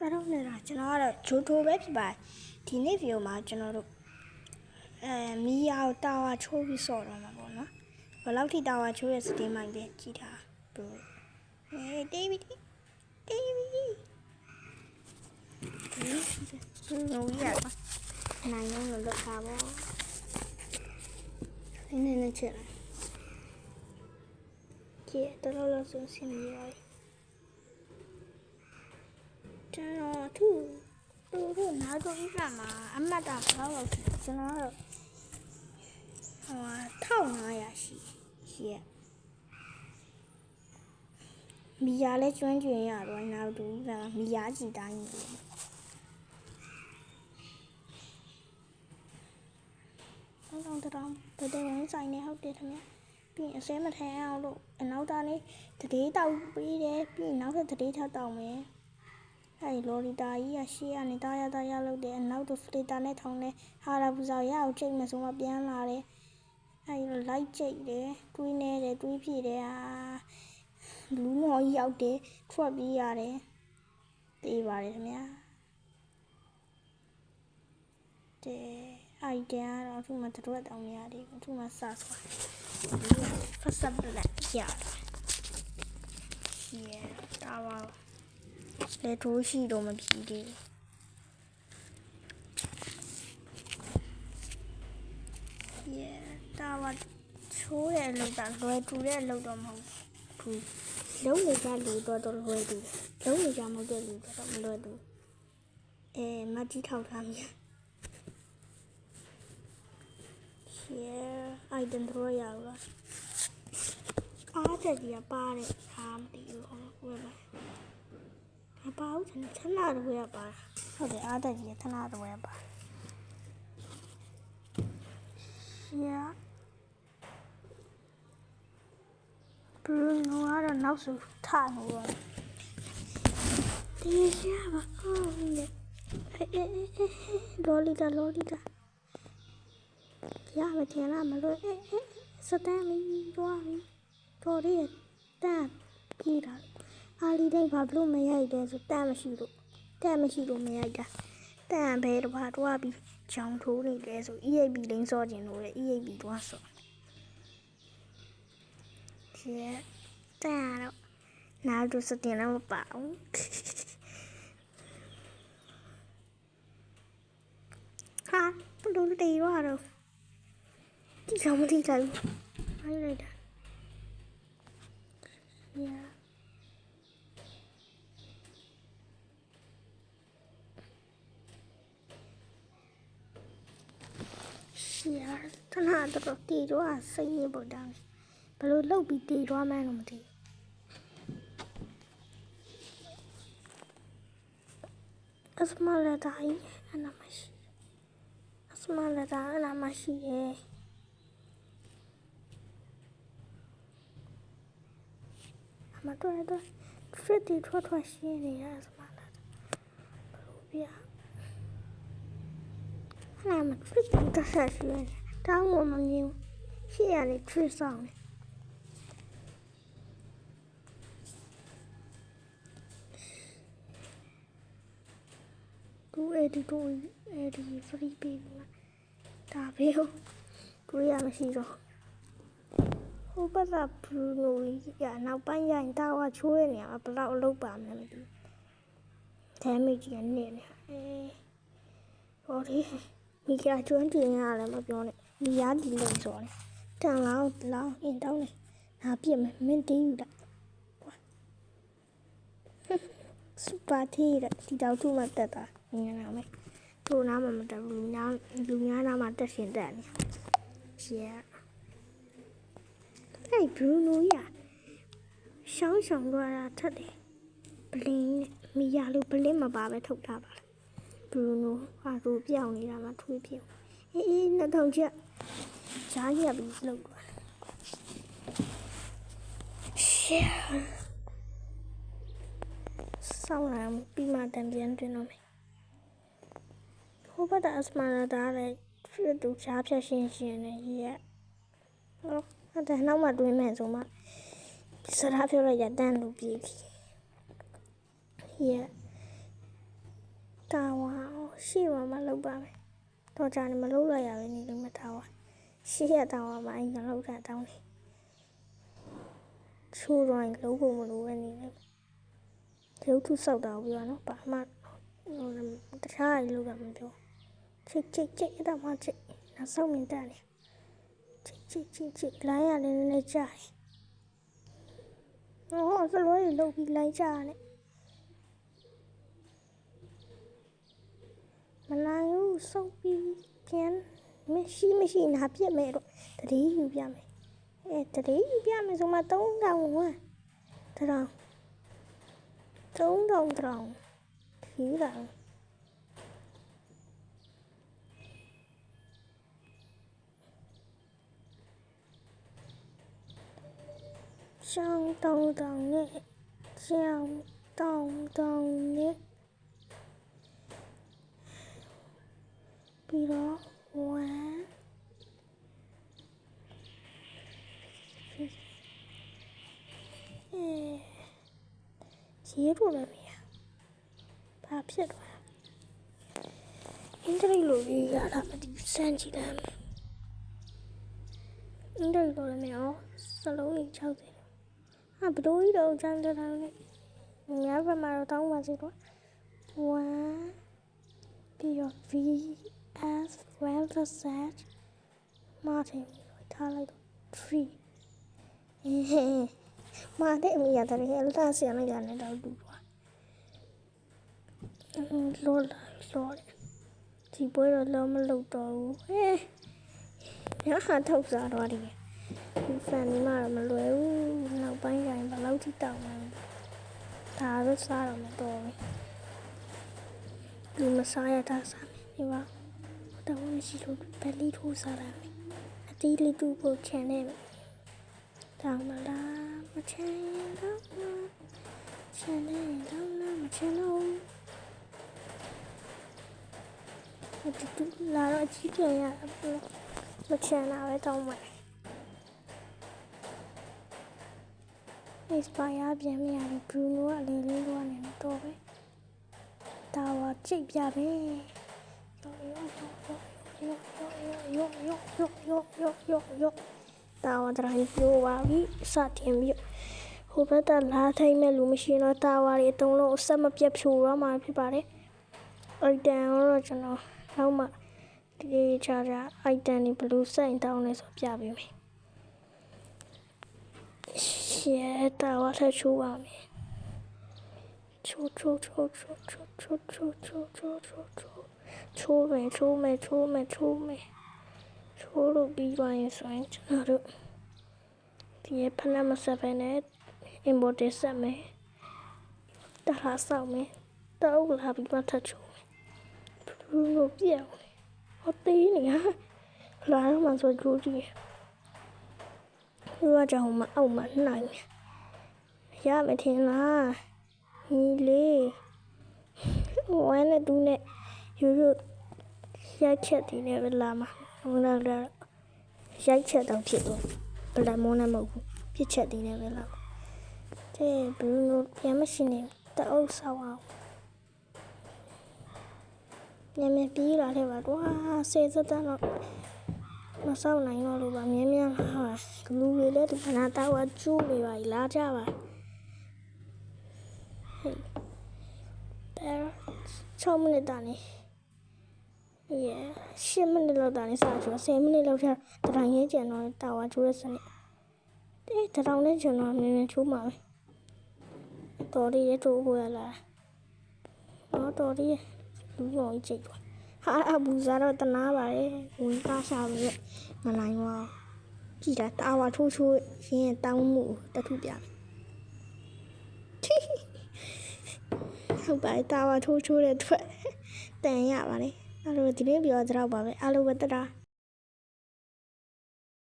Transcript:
အဲ့တော့နေတာကျွန်တော်ကတော့ဂျိုထိုပဲဖြစ်ပါတယ်ဒီနေ့ဗီဒီယိုမှာကျွန်တော်တို့အဲမီယာကိုတာဝါချိုးပြီးဆော့တော့မှာပေါ့နော်ဘယ်လောက်ထိတာဝါချိုးရဲ့စတင်းမိုင်းပဲကြည့်တာဘလို့အေးတေးပြီတေးပြီဒီလိုရပါနိုင်လုံးလို့လောက်တာပေါ့နည်းနည်းနဲ့ချက်လိုက်ကြည့်တော်တော်လို့ဆိုစင်ရရ ကျွန်တော်သူ့သူတို့နားတော့ပြမှာအမတ်တာဘာလို့လဲကျွန်တော်ကတော့ဟို1500ရှိရှိရမီယာလဲကျွမ်းကျင်ရတော့နောက်တူကမီယာကြည်တိုင်းနေတယ်တော့တော့တော့တဲ့ဝင်ဆိုင်နေဟုတ်တယ်ခင်ဗျပြီးရင်အစဲမထမ်းအောင်လို့အနောက်သားလေးတတိတောက်ပြီးတယ်ပြီးရင်နောက်ထပ်တတိထပ်တောက်မယ် အဲဒီလော်ရီတာကြီးကရှေ့ကနေတာရတာရလို့တယ်အနောက်တို့ဖလီတာနဲ့ထောင်းနေဟာရာပူစာရအောင်ချိန်မဆုံးမပြန်လာတယ်အဲဒီလိုက်ကြိတ်တယ်တွေးနေတယ်တွေးပြည့်တယ်ဟာလူမော်ကြီးရောက်တယ်ထွက်ပြေးရတယ်တေးပါတယ်ခင်ဗျာတဲ့အိုက်တန်ကတော့သူ့မှာတို့တောင်းနေရတယ်သူ့မှာစဆွာဖတ်စပ်လက်ပြတာရှီရတာဝါ လေထိုးရှိတော့မဖြစ်သေးဘူး Yeah တာဝါချိုးတဲ့အလုပ်ကလွယ်တူတဲ့အလုပ်တော့မဟုတ်ဘူးလုံးနေကြလူတော့တော့လွယ်တူလုံးနေကြမဟုတ်တဲ့လူတော့မလွယ်တူအဲမကြီးထောက်ထားမြင် share item တော့ရအောင်လားအားတက်ကြီးကပါတယ်အားမတည်ဘူးဟုတ်ဝယ်ပါ မပါဘူးချန်လာတော့ရပါဟုတ်တယ်အားတက်ကြီးကချန်လာတော့ရပါ share Bruno ကတော့နောက်ဆိုထနေတော့ဒီရပါအော်လေအေးအေးအေးလော်လီတာလော်လီတာရမထင်လားမလို့အေးအေးစတန်မီတော့ပြီတော်ရည်တန်ပြီးတာ အာလီတိုင်းဘာလို့မရိုက်လဲဆိုတန်မရှိလို့တန်မရှိလို့မရိုက်တာတန်ဘဲတော့ဘာတော့ပြီးချောင်းထိုးနေလဲဆို EAB လိန်းစောကျင်လို့လေ EAB တော့ဆောကျဲတန်တော့နားတို့စတင်လည်းမပါဘူးဟာဘလို့တေးရောတော့ဒီကောင်မသိလိုက်ဘူး။အားလိုက်တာ။ညာ ရှာတနာတော့တီတော့စိတ်ရပေါ်တာဘယ်လိုလုပ်ပြီးတီတော့မှန်းတော့မသိအစမလာတိုင်းအနာမရှိအစမလာတိုင်းအနာမရှိရဲ့မတော်တော့ trip တွေထွက်ထွက်ရှင်းနေရစမလားဘလို့ပြ အဲ့မှာ trip တွေတက်ဆက်ရှင်းနေတောင်းမမမြင်ရှေ့ရနေ trip ဆောင်နေသူအဲ့ဒီတို့အဲ့ဒီ free ပေးမှာဒါပဲဟုတ်တွေ့ရမရှိတော့ဟိုဘက်ကဘရူနိုကြီးကနောက်ပိုင်းရရင်တာဝါချိုးရနေမှာဘယ်တော့အလုပ်ပါမလဲမသိဘူး။ဒါမေကြီးကနေနေအေးဟောဒီ မိကကျွန်းတင်ရတယ်မပြောနဲ့မိရားဒီလိန်ဆိုတယ်တန်လောင်းလောင်းအင်းတောင်းနေငါပြစ်မယ်မင်းတင်းယူတာစပါတီရဒီတော့သူ့မှာတက်တာငင်းလာမယ်သူ့နားမှာမတက်ဘူးလူများလူများနားမှာတက်ရှင်တက်နေရှယ်အဲ့ဘရူနိုရရှောင်းရှောင်းတော့တာထက်တယ်ဘလင်းနဲ့မီယာလိုဘလင်းမပါပဲထုတ်ထားပါလား ဘရူနိုဟာသူပြောင်းနေတာမှထွေးပြောင်းအေးအေးနှစ်ထောင်ချက်ဂျားရပြီးလောက်သွားရှယ်ဆောင်းလာပြီးမှတန်ပြန်တွင်တော့မယ်ဟိုဘက်ကအစမနာတာလည်းဖြစ်သူချားဖြတ်ရှင်းရှင်းနဲ့ရက်ဟုတ်ဟုတ်တယ်နောက်မှတွင်းမယ်ဆိုမှစရာပြောလိုက်ရတန်းလို့ပြေးပြီ yeah တာဝါရှေ့မှာမလုပ်ပါမယ်တော့ကြာနေမလုပ်လိုက်ရပဲနေလို့မတာဝါရှေ့ရတာဝါမှာအရင်လောက်တာတောင်းနေချိုးတော့လုံးဖို့မလိုပဲနေတယ်ရုပ်ထုဆောက်တာကိုပြောနော်ဘာမှဟိုတခြားရေလောက်တာမပြောချစ်ချစ်ချစ်အဲ့ဒါမှချစ်နောက်ဆုံးမြင်တယ်ချစ်ချစ်ချစ်ချစ်လိုင်းရလည်းနည်းနည်းကြာတယ်ဟောစလွဲရေလောက်ပြီးလိုင်းကြာတယ် မနိုင်ဘူးစုပ်ပြီးပြန်မရှိမရှိနာပြစ်မယ်တော့တတိယူပြမယ်အဲတတိယူပြမယ်ဆိုမှ3000ဝန်းတရောင်3000တရောင်ဖြီးလာရှောင်းတောင်းတောင်းနဲ့ရှောင်းတောင်းတောင်းနဲ့ ပြီးတော့1အဲရေလို့လည်းမရဘာဖြစ်သွားအင်္ဂလိပ်လိုရေးရတာမသိဘူးစမ်းကြည့်လိုက်မယ်အင်္ဂလိပ်လိုလည်းမရအောင်စလုံးကြီး60ဟာဘလို့ကြီးတော့ကျန်တယ်လည်းများဘက်မှာတော့တောင်းပါစီတော့1ပြီးတော့ V as well the set Martin ထားလိုက်တော့3မာတဲ့အမိရတယ်ဟဲ့လာစရလိုက်ရတယ်တော့တူပါလောလာလောဒီပွဲတော့လောမလုပ်တော့ဘူးဟဲ့ရဟာထောက်စားတော့တယ်ဒီဖန်ဒီမှာတော့မလွယ်ဘူးနောက်ပိုင်းကျရင်ဘယ်လောက်ထိတောင်းမှန်းဒါတော့စားတော့မတော်ဘူးလူမစားရတာစားမယ်ဒီပါ တော့မရှိလို့ဘယ်လီထိုးစားလာမယ်အတီးလေးတူဖို့ချန်နေမယ်တောင်းမလားမချန်ရင်တော့ချန်နေတော့မချန်တော့အတူတူလာတော့အကြီးပြန်ရမချန်တာပဲတောင်းမယ် expire ပြန်မရဘူး Bruno ကအလေးလေးလိုကနေတော့ပဲဒါဝါကြိတ်ပြပဲ ယောယောယောယောယောယောယောယောဒါဝါဒရိုင်းပြိုးပါပြီစတင်ပြီးဟိုဘက်ကလာထိုင်မဲ့လူမရှိရင်တော့တာဝါတွေအတုံးလုံးအဆက်မပြတ်ဖြိုတော့မှာဖြစ်ပါတယ်အိုက်တန်တော့ကျွန်တော်နောက်မှဒီချာချာအိုက်တန်ဒီဘလူးစိုင်တောင်းနေဆိုပြပေးမယ်ရှယ်တာဝါထချိုးပါမယ်ချိုးချိုးချိုးချိုးချိုးချိုးချိုးချိုးချိုးချိုး ချိုးချိုးမယ်ချိုးမယ်ချိုးမယ်ချိုးမယ်ချိုးလို့ပြီးသွားရင်ဆိုရင်ကျွန်တော်တို့ဒီဖနမစပယ်နဲ့ import ဆက်မယ်တခါဆောက်မယ်တောက်လာပြီးမှထချိုးမယ်ဘူးလို့ပြောင်းဟောသေးနေဟာလာတော့မှဆိုကြိုးကြည့်သူကကြောင့်မအောက်မှာနိုင်ရမထင်လားဒီလေးဝမ်းနဲ့တူးနဲ့ရိုးရိုး ရိုက်ချက်ဒီနဲ့ပဲလာမှာဟိုလာလာရိုက်ချက်တော့ဖြစ်တော့ဘလမုန်းနဲ့မဟုတ်ဘူးပြစ်ချက်ဒီနဲ့ပဲလာတဲ့ဘလူးလို့ပြန်မရှိနေတအုပ်ဆောက်အောင်ညမြပြေးလာတဲ့ပါတော့စေစတဲ့တော့မဆောက်နိုင်တော့လို့ပါမြင်းမြန်းလာပါလူတွေလည်းဒီကနာတော့ဝကျိုးနေပါလာကြပါဟေးแต่6မိနစ်တာနေ yeah 10မိနစ်လောက်တာနေစားချိုး10မိနစ်လောက်ထတရိုင်းရဲကျန်တော့တာဝါချိုးရစနစ်တဲ့တရောင်နဲ့ကျန်တော့မြင်းမြန်းချိုးမှာပဲတော်ရီရဲ့တိုးပေါ်လာတော့တော်ရီလူရောကြီးကြိတ်သွားဟာအဘူဇာတော့တနာပါလေဝင်ကားရှာပြီးတော့မနိုင်ပါဘူးကြည်တာတာဝါထိုးထိုးရင်းတောင်းမှုတထုပြမယ်ဟုတ်ပါတာဝါထိုးထိုးတဲ့အတွက်တန်ရပါလေ အဲ့လိုဒီနေ့ပြောကြတော့ပါပဲအားလုံးပဲတတာ